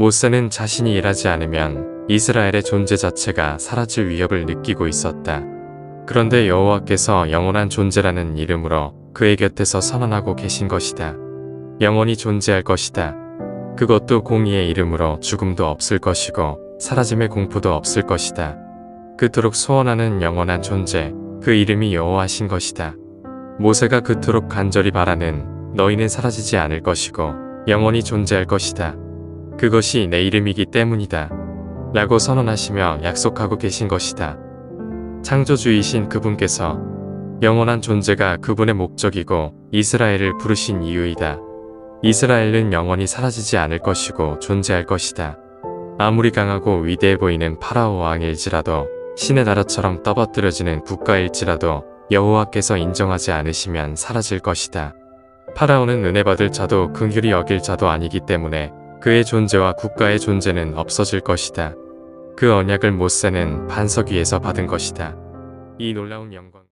모세는 자신이 일하지 않으면 이스라엘의 존재 자체가 사라질 위협을 느끼고 있었다. 그런데 여호와께서 영원한 존재라는 이름으로 그의 곁에서 선언하고 계신 것이다. 영원히 존재할 것이다. 그것도 공의의 이름으로 죽음도 없을 것이고 사라짐의 공포도 없을 것이다. 그토록 소원하는 영원한 존재, 그 이름이 여호와신 것이다. 모세가 그토록 간절히 바라는 너희는 사라지지 않을 것이고 영원히 존재할 것이다. 그것이 내 이름이기 때문이다. 라고 선언하시며 약속하고 계신 것이다. 창조주이신 그분께서 영원한 존재가 그분의 목적이고 이스라엘을 부르신 이유이다. 이스라엘은 영원히 사라지지 않을 것이고 존재할 것이다. 아무리 강하고 위대해 보이는 파라오 왕일지라도 신의 나라처럼 떠받들여지는 국가일지라도 여호와께서 인정하지 않으시면 사라질 것이다. 파라오는 은혜 받을 자도 긍휼히 여길 자도 아니기 때문에 그의 존재와 국가의 존재는 없어질 것이다. 그 언약을 모세는 반석 위에서 받은 것이다. 이 놀라운 영광